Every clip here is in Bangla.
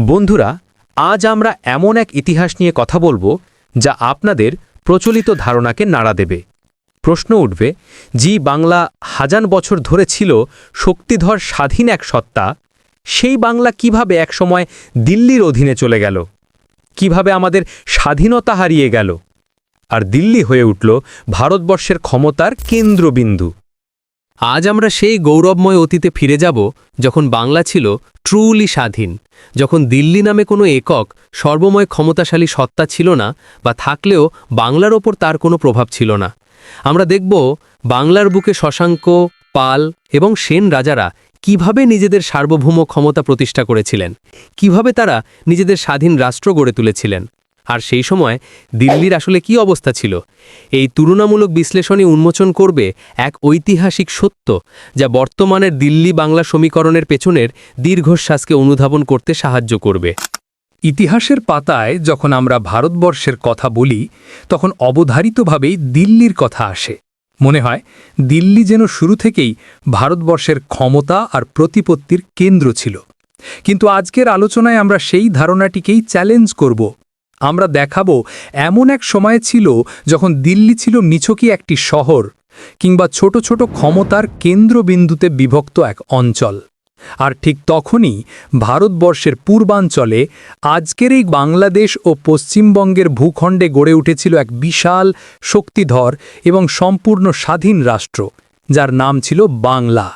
বন্ধুরা, আজ আমরা এমন এক ইতিহাস নিয়ে কথা বলব যা আপনাদের প্রচলিত ধারণাকে নাড়া দেবে। প্রশ্ন উঠবে, জি বাংলা হাজার বছর ধরে ছিল শক্তিধর স্বাধীন এক সত্তা, সেই বাংলা কীভাবে একসময় দিল্লির অধীনে চলে গেল? কীভাবে আমাদের স্বাধীনতা হারিয়ে গেল? আর দিল্লি হয়ে উঠল ভারতবর্ষের ক্ষমতার কেন্দ্রবিন্দু। আজ আমরা সেই গৌরবময় অতীতে ফিরে যাব যখন বাংলা ছিল ট্রুলি স্বাধীন। যখন দিল্লি নামে কোনো একক সর্বময় ক্ষমতাশালী সত্তা ছিল না বা থাকলেও বাংলার ওপর তার কোনো প্রভাব ছিল না। আমরা দেখব বাংলার বুকে শশাঙ্ক, পাল এবং সেন রাজারা কীভাবে নিজেদের সার্বভৌম ক্ষমতা প্রতিষ্ঠা করেছিলেন, কীভাবে তারা নিজেদের স্বাধীন রাষ্ট্র গড়ে তুলেছিলেন। আর সেই সময় দিল্লির আসলে কি অবস্থা ছিল? এই তুলনামূলক বিশ্লেষণী উন্মোচন করবে এক ঐতিহাসিক সত্য যা বর্তমানের দিল্লি বাংলা সমীকরণের পেছনের দীর্ঘশ্বাসকে অনুধাবন করতে সাহায্য করবে। ইতিহাসের পাতায় যখন আমরা ভারতবর্ষের কথা বলি, তখন অবধারিতভাবেই দিল্লির কথা আসে। মনে হয়, দিল্লি যেন শুরু থেকেই ভারতবর্ষের ক্ষমতা আর প্রতিপত্তির কেন্দ্র ছিল। কিন্তু আজকের আলোচনায় আমরা সেই ধারণাটিকেই চ্যালেঞ্জ করব আমরা দেখাবো এমন এক সময় ছিল যখন দিল্লি ছিল নিছকই একটি শহর কিংবা ছোট ছোট ক্ষমতার কেন্দ্রবিন্দুতে বিভক্ত এক অঞ্চল। আর ঠিক তখনই ভারতবর্ষের পূর্বাঞ্চলে আজকের এই বাংলাদেশ ও পশ্চিমবঙ্গের ভূখণ্ডে গড়ে উঠেছিল এক বিশাল শক্তিধর এবং সম্পূর্ণ স্বাধীন রাষ্ট্র, যার নাম ছিল বাংলা।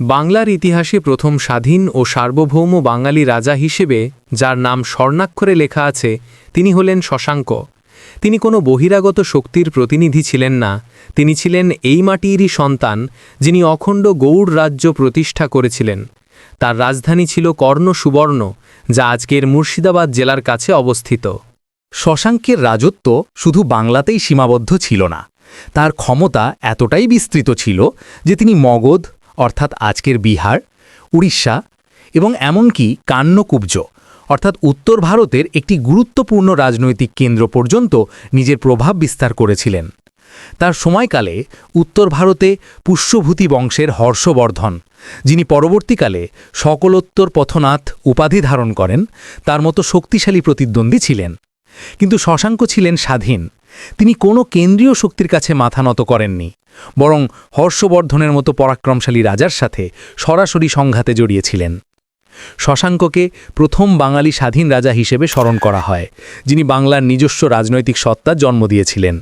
বাংলার ইতিহাসে প্রথম স্বাধীন ও সার্বভৌম বাঙালি রাজা হিসেবে, যার নাম স্বর্ণাক্ষরে লেখা আছে, তিনি হলেন শশাঙ্ক। তিনি কোনো বহিরাগত শক্তির প্রতিনিধি ছিলেন না। তিনি ছিলেন এই মাটিরই সন্তান, যিনি অখণ্ড গৌড় রাজ্য প্রতিষ্ঠা করেছিলেন। তার রাজধানী ছিল কর্ণ সুবর্ণ, যা আজকের মুর্শিদাবাদ জেলার কাছে অবস্থিত। শশাঙ্কের রাজত্ব শুধু বাংলাতেই সীমাবদ্ধ ছিল না। তার ক্ষমতা এতটাই বিস্তৃত ছিল যে তিনি মগধ অর্থাৎ আজকের বিহার, উড়িষ্যা এবং এমনকি কান্নকুব্জ, অর্থাৎ উত্তর ভারতের একটি গুরুত্বপূর্ণ রাজনৈতিক কেন্দ্র পর্যন্ত নিজের প্রভাব বিস্তার করেছিলেন। তার সময়কালে উত্তর ভারতে পুষ্যভূতি বংশের হর্ষবর্ধন, যিনি পরবর্তীকালে সকলোত্তর পথনাথ উপাধি ধারণ করেন, তার মতো শক্তিশালী প্রতিদ্বন্দ্বী ছিলেন। কিন্তু শশাঙ্ক ছিলেন স্বাধীন। তিনি কোনো কেন্দ্রীয় শক্তির কাছে মাথা নত করেননি, বরং হর্ষবর্ধনের মতো পরাক্রমশালী রাজার সাথে সরাসরি সংঘাতে জড়িয়েছিলেন। শশাঙ্ককে প্রথম বাঙালি স্বাধীন রাজা হিসেবে স্মরণ করা হয়, যিনি বাংলার নিজস্ব রাজনৈতিক সত্তার জন্ম দিয়েছিলেন।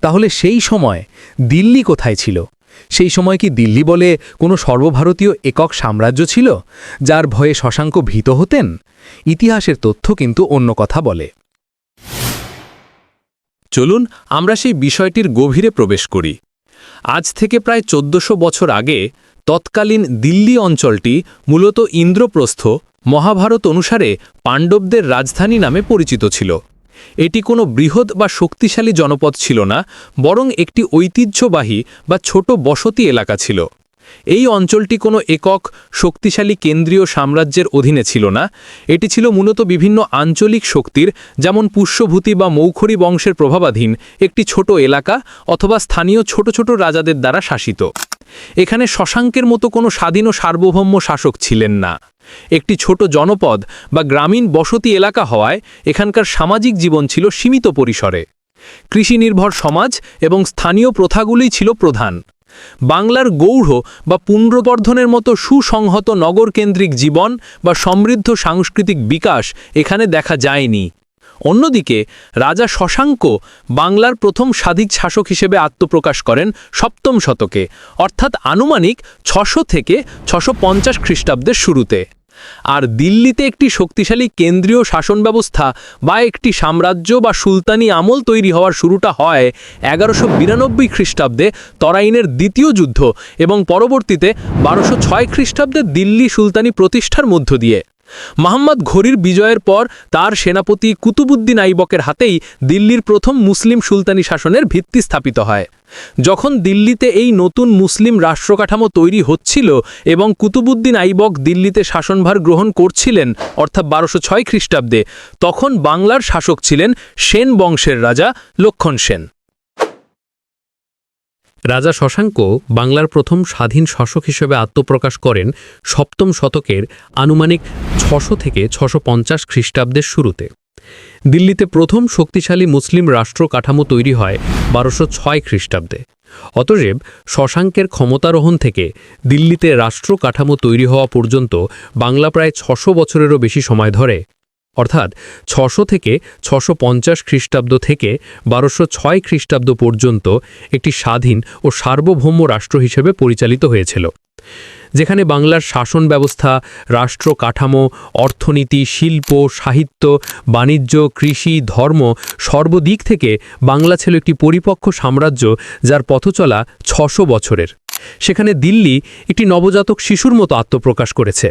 তাহলে সেই সময় দিল্লি কোথায় ছিল? সেই সময় কি দিল্লি বলে কোনো সর্বভারতীয় একক সাম্রাজ্য ছিল, যার ভয়ে শশাঙ্ক ভীত হতেন? ইতিহাসের তথ্য কিন্তু অন্য কথা বলে। চলুন আমরা সেই বিষয়টির গভীরে প্রবেশ করি। আজ থেকে প্রায় চোদ্দশো বছর আগে তৎকালীন দিল্লি অঞ্চলটি মূলত ইন্দ্রপ্রস্থ মহাভারত অনুসারে পাণ্ডবদের রাজধানী নামে পরিচিত ছিল। এটি কোনো বৃহৎ বা শক্তিশালী জনপদ ছিল না, বরং একটি ঐতিহ্যবাহী বা ছোট বসতি এলাকা ছিল। এই অঞ্চলটি কোনো একক, শক্তিশালী কেন্দ্রীয় সাম্রাজ্যের অধীনে ছিল না। এটি ছিল মূলত বিভিন্ন আঞ্চলিক শক্তির, যেমন পুষ্যভূতি বা মৌখরী বংশের প্রভাবাধীন, একটি ছোট এলাকা অথবা স্থানীয় ছোট ছোট রাজাদের দ্বারা শাসিত। এখানে শশাঙ্কের মতো কোনো স্বাধীন ও সার্বভৌম শাসক ছিলেন না। একটি ছোট জনপদ বা গ্রামীণ বসতি এলাকা হওয়ায় এখানকার সামাজিক জীবন ছিল সীমিত পরিসরে। কৃষি নির্ভর সমাজ এবং স্থানীয় প্রথাগুলোই ছিল প্রধান। বাংলার গৌড় বা পুনর্বর্ধনের মতো সুসংহত নগরকেন্দ্রিক জীবন বা সমৃদ্ধ সাংস্কৃতিক বিকাশ এখানে দেখা যায়নি। অন্যদিকে, রাজা শশাঙ্ক বাংলার প্রথম স্বাধীন শাসক হিসেবে আত্মপ্রকাশ করেন সপ্তম শতকে, অর্থাৎ আনুমানিক ছশো থেকে ছশো পঞ্চাশ খ্রিস্টাব্দের শুরুতে। আর দিল্লিতে একটি শক্তিশালী কেন্দ্রীয় শাসন ব্যবস্থা বা একটি সাম্রাজ্য বা সুলতানি আমল তৈরি হওয়ার শুরুটা হয় এগারোশো বিরানব্বই খ্রিস্টাব্দে তরাইনের দ্বিতীয় যুদ্ধ এবং পরবর্তীতে বারোশো ছয় খ্রিস্টাব্দে দিল্লি সুলতানি প্রতিষ্ঠার মধ্য দিয়ে। মোহাম্মদ ঘড়ির বিজয়ের পর তার সেনাপতি কুতুবুদ্দিন আইবকের হাতেই দিল্লির প্রথম মুসলিম সুলতানি শাসনের ভিত্তি স্থাপিত হয়। যখন দিল্লিতে এই নতুন মুসলিম রাষ্ট্রকাঠামো তৈরি হচ্ছিল এবং কুতুবুদ্দিন আইবক দিল্লিতে শাসনভার গ্রহণ করছিলেন, অর্থাৎ বারোশো ছয় খ্রিস্টাব্দে, তখন বাংলার শাসক ছিলেন সেন বংশের রাজা লক্ষণ সেন। রাজা শশাঙ্ক বাংলার প্রথম স্বাধীন শাসক হিসেবে আত্মপ্রকাশ করেন সপ্তম শতকের আনুমানিক ছশো থেকে ছশো পঞ্চাশ খ্রিস্টাব্দের শুরুতে। দিল্লিতে প্রথম শক্তিশালী মুসলিম রাষ্ট্র কাঠামো তৈরি হয় বারোশো ছয় খ্রিস্টাব্দে। অতএব শশাঙ্কের ক্ষমতারোহণ থেকে দিল্লিতে রাষ্ট্র কাঠামো তৈরি হওয়া পর্যন্ত বাংলা প্রায় ছশো বছরেরও বেশি সময় ধরে অর্থাৎ ছশো থেকে ছশো পঞ্চাশ খ্রিস্টাব্দ থেকে বারোশো ছয় খ্রিস্টাব্দ পর্যন্ত একটি স্বাধীন ও সার্বভৌম রাষ্ট্র হিসেবে পরিচালিত হয়েছিল, যেখানে বাংলার শাসন ব্যবস্থা, রাষ্ট্র কাঠামো, অর্থনীতি, শিল্প, সাহিত্য, বাণিজ্য, কৃষি, ধর্ম সর্বদিক থেকে বাংলা ছিল একটি পরিপক্ক সাম্রাজ্য যার পথচলা ছশো বছরের। সেখানে দিল্লি একটি নবজাতক শিশুর মতো আত্মপ্রকাশ করেছে।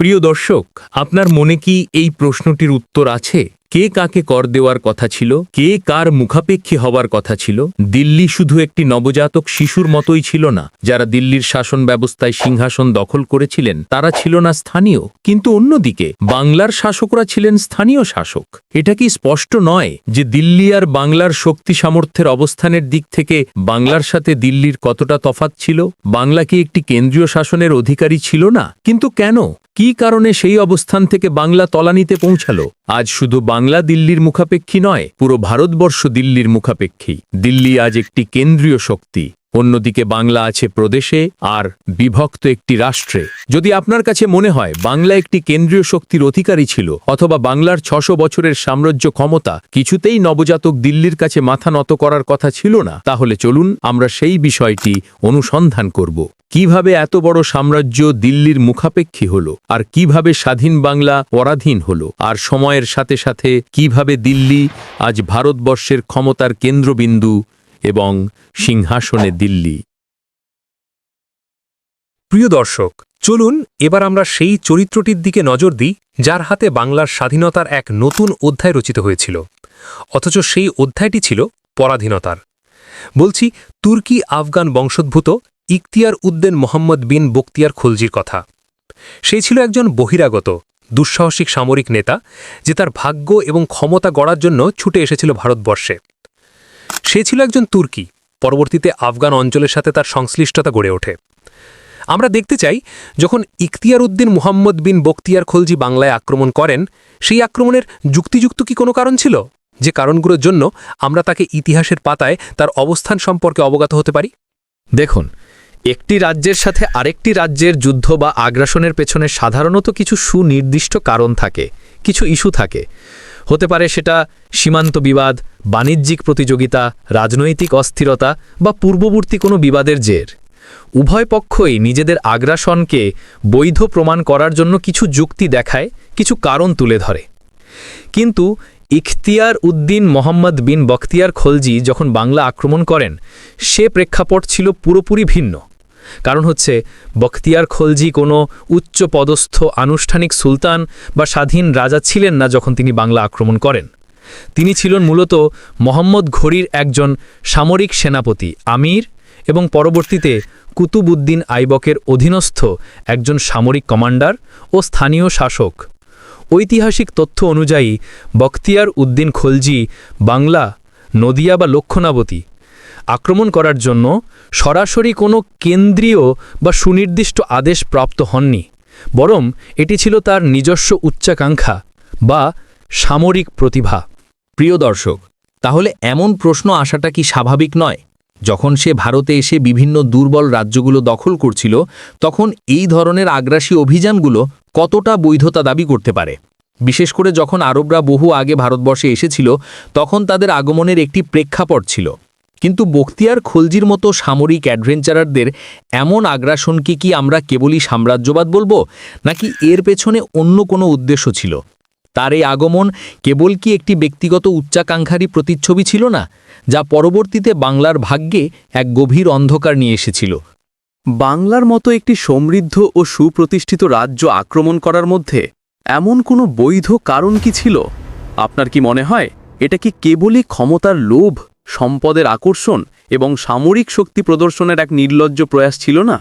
প্রিয় দর্শক, আপনার মনে কি এই প্রশ্নটির উত্তর আছে? কে কাকে কর দেওয়ার কথা ছিল? কে কার মুখাপেক্ষী হওয়ার কথা ছিল? দিল্লি শুধু একটি নবজাতক শিশুর মতোই ছিল না। যারা দিল্লির শাসন ব্যবস্থায় সিংহাসন দখল করেছিলেন, তারা ছিল না স্থানীয়। কিন্তু অন্যদিকে, বাংলার শাসকরা ছিলেন স্থানীয় শাসক। এটা কি স্পষ্ট নয় যে দিল্লি আর বাংলার শক্তি সামর্থ্যের অবস্থানের দিক থেকে বাংলার সাথে দিল্লির কতটা তফাত ছিল? বাংলা কি একটি কেন্দ্রীয় শাসনের অধিকারী ছিল না? কিন্তু কেন? কি কারণে সেই অবস্থান থেকে বাংলা তলানিতে পৌঁছালো? আজ শুধু বাংলা দিল্লির মুখাপেক্ষী নয়, পুরো ভারতবর্ষ দিল্লির মুখাপেক্ষী। দিল্লি আজ একটি কেন্দ্রীয় শক্তি। অন্যদিকে বাংলা আছে প্রদেশে, আর বিভক্ত একটি রাষ্ট্রে। যদি আপনার কাছে মনে হয়, বাংলা একটি কেন্দ্রীয় শক্তির অধিকারী ছিল, অথবা বাংলার ছশো বছরের সাম্রাজ্য ক্ষমতা কিছুতেই নবজাতক দিল্লির কাছে মাথা নত করার কথা ছিল না, তাহলে চলুন আমরা সেই বিষয়টি অনুসন্ধান করব। কীভাবে এত বড় সাম্রাজ্য দিল্লির মুখাপেক্ষী হল? আর কীভাবে স্বাধীন বাংলা পরাধীন হল? আর সময়ের সাথে সাথে কীভাবে দিল্লি আজ ভারতবর্ষের ক্ষমতার কেন্দ্রবিন্দু এবং সিংহাসনে দিল্লি? প্রিয় দর্শক, চলুন এবার আমরা সেই চরিত্রটির দিকে নজর দিই, যার হাতে বাংলার স্বাধীনতার এক নতুন অধ্যায় রচিত হয়েছিল। অথচ সেই অধ্যায়টি ছিল পরাধীনতার। বলছি তুর্কি আফগান বংশোদ্ভূত ইখতিয়ার উদ্দিন মোহাম্মদ বিন বক্তিয়ার খলজির কথা। সে ছিল একজন বহিরাগত, দুঃসাহসিক সামরিক নেতা যে তার ভাগ্য এবং ক্ষমতা গড়ার জন্য ছুটে এসেছিল ভারতবর্ষে। সে ছিল একজন তুর্কি, পরবর্তীতে আফগান অঞ্চলের সাথে তার সংশ্লিষ্টতা গড়ে ওঠে। আমরা দেখতে চাই, যখন ইখতিয়ার উদ্দিন মুহাম্মদ বিন বক্তিয়ার খলজি বাংলায় আক্রমণ করেন, সেই আক্রমণের যুক্তিযুক্ত কি কোনো কারণ ছিল? যে কারণগুলোর জন্য আমরা তাকে ইতিহাসের পাতায় তার অবস্থান সম্পর্কে অবগত হতে পারি? দেখুন একটি রাজ্যের সাথে আরেকটি রাজ্যের যুদ্ধ বা আগ্রাসনের পেছনে সাধারণত কিছু সুনির্দিষ্ট কারণ থাকে, কিছু ইস্যু থাকে। হতে পারে সেটা সীমান্ত বিবাদ, বাণিজ্যিক প্রতিযোগিতা, রাজনৈতিক অস্থিরতা বা পূর্ববর্তী কোনো বিবাদের জের। উভয় পক্ষই নিজেদের আগ্রাসনকে বৈধ প্রমাণ করার জন্য কিছু যুক্তি দেখায়, কিছু কারণ তুলে ধরে। কিন্তু ইখতিয়ার উদ্দিন মোহাম্মদ বিন বখতিয়ার খলজি যখন বাংলা আক্রমণ করেন, সে প্রেক্ষাপট ছিল পুরোপুরি ভিন্ন। কারণ হচ্ছে, বখতিয়ার খলজি কোনো উচ্চ পদস্থ আনুষ্ঠানিক সুলতান বা স্বাধীন রাজা ছিলেন না যখন তিনি বাংলা আক্রমণ করেন। তিনি ছিলেন মূলত মোহাম্মদ ঘড়ির একজন সামরিক সেনাপতি, আমির এবং পরবর্তীতে কুতুবুদ্দিন আইবকের অধীনস্থ একজন সামরিক কমান্ডার ও স্থানীয় শাসক। ঐতিহাসিক তথ্য অনুযায়ী, বখতিয়ার উদ্দিন খলজি বাংলা নদিয়া বা লক্ষণাবতী আক্রমণ করার জন্য সরাসরি কোনো কেন্দ্রীয় বা সুনির্দিষ্ট আদেশ প্রাপ্ত হননি, বরং এটি ছিল তার নিজস্ব উচ্চাকাঙ্ক্ষা বা সামরিক প্রতিভা। প্রিয় দর্শক, তাহলে এমন প্রশ্ন আসাটা কি স্বাভাবিক নয়? যখন সে ভারতে এসে বিভিন্ন দুর্বল রাজ্যগুলো দখল করছিল, তখন এই ধরনের আগ্রাসী অভিযানগুলো কতটা বৈধতা দাবি করতে পারে? বিশেষ করে যখন আরবরা বহু আগে ভারতবর্ষে এসেছিল, তখন তাদের আগমনের একটি প্রেক্ষাপট ছিল। কিন্তু বক্তিয়ার খলজির মতো সামরিক অ্যাডভেঞ্চারারদের এমন আগ্রাসনকে কি আমরা কেবলই সাম্রাজ্যবাদ বলব? নাকি এর পেছনে অন্য কোনো উদ্দেশ্য ছিল? তার এই আগমন কেবল কি একটি ব্যক্তিগত উচ্চাকাঙ্ক্ষারই প্রতিচ্ছবি ছিল না, যা পরবর্তীতে বাংলার ভাগ্যে এক গভীর অন্ধকার নিয়ে এসেছিল? বাংলার মতো একটি সমৃদ্ধ ও সুপ্রতিষ্ঠিত রাজ্য আক্রমণ করার মধ্যে এমন কোনো বৈধ কারণ কি ছিল? আপনার কি মনে হয় এটা কি কেবলই ক্ষমতার লোভ? সম্পদের আকর্ষণ এবং সামরিক শক্তি প্রদর্শনের এক নির্লজ্জ প্রয়াস ছিল না?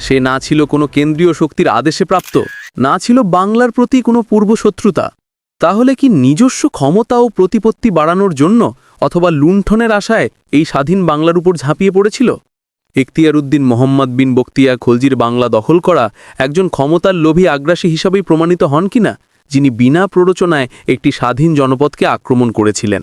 সে না ছিল কোনো কেন্দ্রীয় শক্তির আদেশে প্রাপ্ত, না ছিল বাংলার প্রতি কোনো পূর্বশত্রুতা। তাহলে কি নিজস্ব ক্ষমতা ও প্রতিপত্তি বাড়ানোর জন্য অথবা লুণ্ঠনের আশায় এই স্বাধীন বাংলার উপর ঝাঁপিয়ে পড়েছিল? এখতিয়ার উদ্দিন মোহাম্মদ বিন বক্তিয়া খলজির বাংলা দখল করা একজন ক্ষমতার লোভী আগ্রাসী হিসাবেই প্রমাণিত হন কিনা, যিনি বিনা প্ররোচনায় একটি স্বাধীন জনপদকে আক্রমণ করেছিলেন?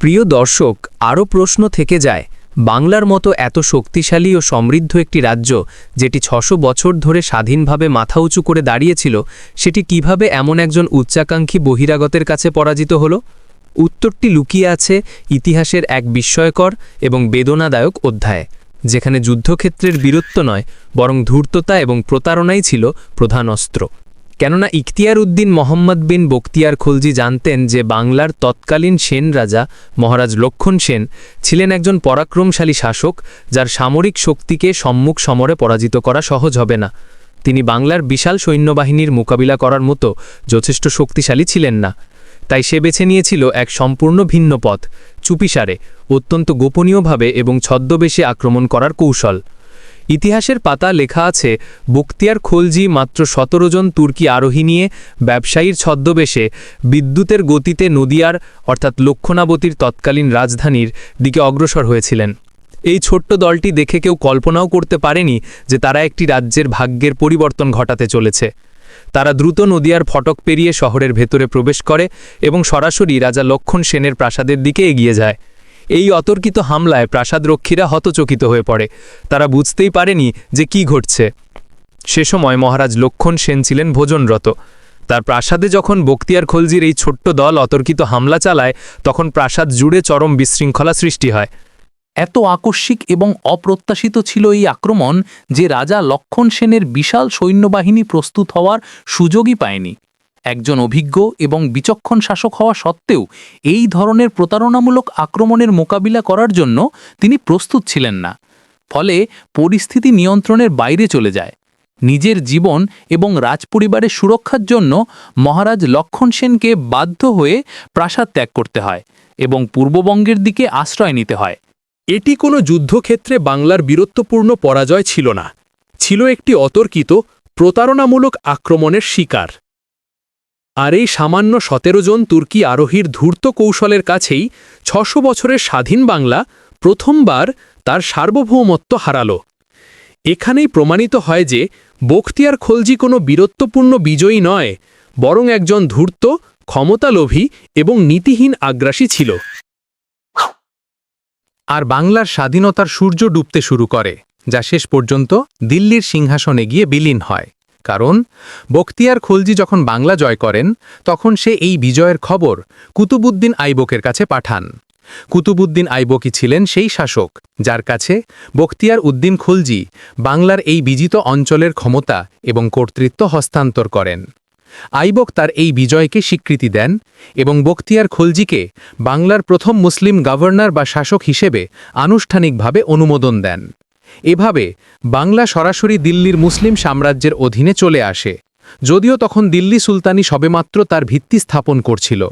প্রিয় দর্শক, আরও প্রশ্ন থেকে যায়, বাংলার মতো এত শক্তিশালী ও সমৃদ্ধ একটি রাজ্য যেটি ছশো বছর ধরে স্বাধীনভাবে মাথা উঁচু করে দাঁড়িয়েছিল, সেটি কীভাবে এমন একজন উচ্চাকাঙ্ক্ষী বহিরাগতের কাছে পরাজিত হল? উত্তরটি লুকিয়ে আছে ইতিহাসের এক বিস্ময়কর এবং বেদনাদায়ক অধ্যায়, যেখানে যুদ্ধক্ষেত্রের বীরত্ব নয়, বরং ধূর্ততা এবং প্রতারণাই ছিল প্রধান অস্ত্র। কেননা ইখতিয়ার উদ্দিন মোহাম্মদ বিন বক্তিয়ার খলজি জানতেন যে বাংলার তৎকালীন সেন রাজা মহারাজ লক্ষণ সেন ছিলেন একজন পরাক্রমশালী শাসক যার সামরিক শক্তিকে সম্মুখ সমরে পরাজিত করা সহজ হবে না। তিনি বাংলার বিশাল সৈন্যবাহিনীর মোকাবিলা করার মতো যথেষ্ট শক্তিশালী ছিলেন না। তাই সে বেছে নিয়েছিল এক সম্পূর্ণ ভিন্ন পথ, চুপিসারে, অত্যন্ত গোপনীয়ভাবে এবং ছদ্মবেশে আক্রমণ করার কৌশল। ইতিহাসের পাতা লেখা আছে, বক্তিয়ার খোলজি মাত্র সতেরো জন তুর্কি আরোহী নিয়ে ব্যবসায়ীর ছদ্মবেশে বিদ্যুতের গতিতে নদিয়ার, অর্থাৎ লক্ষণাবতীর তৎকালীন রাজধানীর দিকে অগ্রসর হয়েছিলেন। এই ছোট্ট দলটি দেখে কেউ কল্পনাও করতে পারেনি যে তারা একটি রাজ্যের ভাগ্যের পরিবর্তন ঘটাতে চলেছে। তারা দ্রুত নদিয়ার ফটক পেরিয়ে শহরের ভেতরে প্রবেশ করে এবং সরাসরি রাজা লক্ষণ সেনের প্রাসাদের দিকে এগিয়ে যায়। এই অতর্কিত হামলায় প্রাসাদরক্ষীরা হতচকিত হয়ে পড়ে। তারা বুঝতেই পারেনি যে কি ঘটছে। সে সময় মহারাজ লক্ষণ সেন ছিলেন ভোজনরত। তার প্রাসাদে যখন বক্তিয়ার খলজির এই ছোট্ট দল অতর্কিত হামলা চালায়, তখন প্রাসাদ জুড়ে চরম বিশৃঙ্খলা সৃষ্টি হয়। এত আকস্মিক এবং অপ্রত্যাশিত ছিল এই আক্রমণ যে রাজা লক্ষণ সেনের বিশাল সৈন্যবাহিনী প্রস্তুত হওয়ার সুযোগই পায়নি। একজন অভিজ্ঞ এবং বিচক্ষণ শাসক হওয়া সত্ত্বেও এই ধরনের প্রতারণামূলক আক্রমণের মোকাবিলা করার জন্য তিনি প্রস্তুত ছিলেন না। ফলে পরিস্থিতি নিয়ন্ত্রণের বাইরে চলে যায়। নিজের জীবন এবং রাজপরিবারের সুরক্ষার জন্য মহারাজ লক্ষণ সেনকে বাধ্য হয়ে প্রাসাদ ত্যাগ করতে হয় এবং পূর্ববঙ্গের দিকে আশ্রয় নিতে হয়। এটি কোনো যুদ্ধক্ষেত্রে বাংলার বীরত্বপূর্ণ পরাজয় ছিল না। ছিল একটি অতর্কিত, প্রতারণামূলক আক্রমণের শিকার। আর এই সামান্য সতেরো জন তুর্কি আরোহীর ধূর্ত কৌশলের কাছেই ছশো বছরের স্বাধীন বাংলা প্রথমবার তার সার্বভৌমত্ব হারাল। এখানেই প্রমাণিত হয় যে বখতিয়ার খলজি কোনো বীরত্বপূর্ণ বিজয়ী নয়, বরং একজন ধূর্ত, ক্ষমতালোভী এবং নীতিহীন আগ্রাসী ছিল। আর বাংলার স্বাধীনতার সূর্য ডুবতে শুরু করে, যা শেষ পর্যন্ত দিল্লির সিংহাসনে গিয়ে বিলীন হয়। কারণ, বখতিয়ার খলজি যখন বাংলা জয় করেন, তখন সে এই বিজয়ের খবর কুতুবুদ্দিন আইবকের কাছে পাঠান। কুতুবুদ্দিন আইবকই ছিলেন সেই শাসক, যার কাছে বখতিয়ার উদ্দিন খলজি বাংলার এই বিজিত অঞ্চলের ক্ষমতা এবং কর্তৃত্ব হস্তান্তর করেন। আইবক তার এই বিজয়কে স্বীকৃতি দেন এবং বখতিয়ার খলজিকে বাংলার প্রথম মুসলিম গভর্নর বা শাসক হিসেবে আনুষ্ঠানিকভাবে অনুমোদন দেন। এভাবে বাংলা সরাসরি দিল্লির মুসলিম সাম্রাজ্যের অধীনে চলে আসে, যদিও তখন দিল্লি সুলতানি সবেমাত্র তার ভিত্তি স্থাপন করছিল।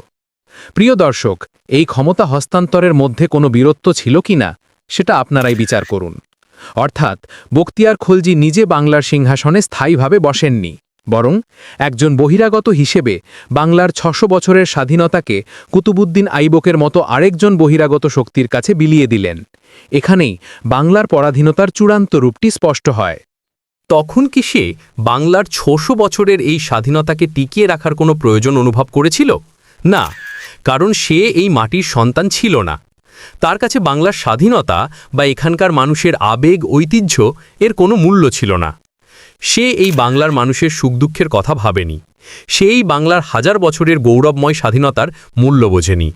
প্রিয় দর্শক, এই ক্ষমতা হস্তান্তরের মধ্যে কোনো বীরত্ব ছিল কি না, সেটা আপনারাই বিচার করুন। অর্থাৎ, বক্তিয়ার খলজি নিজে বাংলার সিংহাসনে স্থায়ীভাবে বসেননি। বরং একজন বহিরাগত হিসেবে বাংলার ছশো বছরের স্বাধীনতাকে কুতুবুদ্দিন আইবকের মতো আরেকজন বহিরাগত শক্তির কাছে বিলিয়ে দিলেন। এখানেই বাংলার পরাধীনতার চূড়ান্ত রূপটি স্পষ্ট হয়। তখন কি সে বাংলার ছশো বছরের এই স্বাধীনতাকে টিকিয়ে রাখার কোনো প্রয়োজন অনুভব করেছিল? না, কারণ সে এই মাটির সন্তান ছিল না। তার কাছে বাংলার স্বাধীনতা বা এখানকার মানুষের আবেগ, ঐতিহ্য এর কোনো মূল্য ছিল না। সে এই বাংলার মানুষের সুখ দুঃখের কথা ভাবেনি। সেই বাংলার হাজার বছরের গৌরবময় স্বাধীনতার মূল্য বোঝেনি।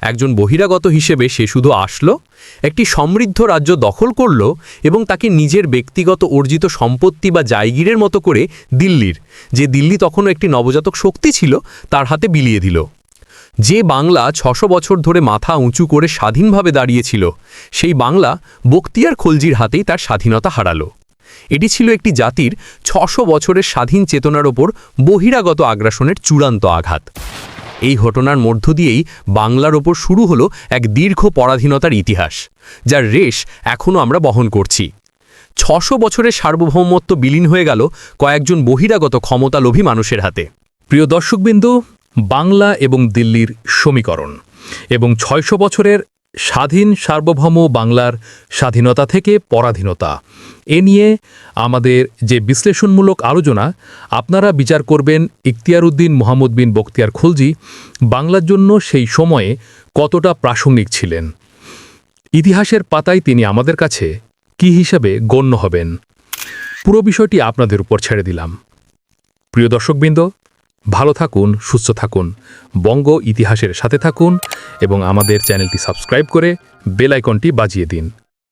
একজন বহিরাগত হিসেবে সে শুধু আসলো, একটি সমৃদ্ধ রাজ্য দখল করল এবং তাকে নিজের ব্যক্তিগত অর্জিত সম্পত্তি বা জায়গিরের মতো করে দিল্লির, যে দিল্লি তখনও একটি নবজাতক শক্তি ছিল, তার হাতে বিলিয়ে দিল। যে বাংলা ছশো বছর ধরে মাথা উঁচু করে স্বাধীনভাবে দাঁড়িয়েছিল, সেই বাংলা বক্তিয়ার খলজির হাতেই তার স্বাধীনতা হারালো। এটি ছিল একটি জাতির ছশো বছরের স্বাধীন চেতনার ওপর বহিরাগত আগ্রাসনের চূড়ান্ত আঘাত। এই ঘটনার মধ্য দিয়েই বাংলার ওপর শুরু হলো এক দীর্ঘ পরাধীনতার ইতিহাস, যার রেশ এখনও আমরা বহন করছি। ছশো বছরের সার্বভৌমত্ব বিলীন হয়ে গেল কয়েকজন বহিরাগত ক্ষমতালোভী মানুষের হাতে। প্রিয় দর্শকবিন্দু, বাংলা এবং দিল্লির সমীকরণ এবং ছয়শো বছরের স্বাধীন সার্বভৌম বাংলার স্বাধীনতা থেকে পরাধীনতা। এ নিয়ে আমাদের যে বিশ্লেষণমূলক আলোচনা, আপনারা বিচার করবেন ইখতিয়ার উদ্দিন মোহাম্মদ বিন বখতিয়ার খুলজি বাংলার জন্য সেই সময়ে কতটা প্রাসঙ্গিক ছিলেন। ইতিহাসের পাতায় তিনি আমাদের কাছে কি হিসাবে গণ্য হবেন। পুরো বিষয়টি আপনাদের উপর ছেড়ে দিলাম। প্রিয় দর্শকবৃন্দ ভালো থাকুন, সুস্থ থাকুন, বঙ্গ ইতিহাসের সাথে থাকুন এবং আমাদের চ্যানেলটি সাবস্ক্রাইব করে বেল আইকনটি বাজিয়ে দিন।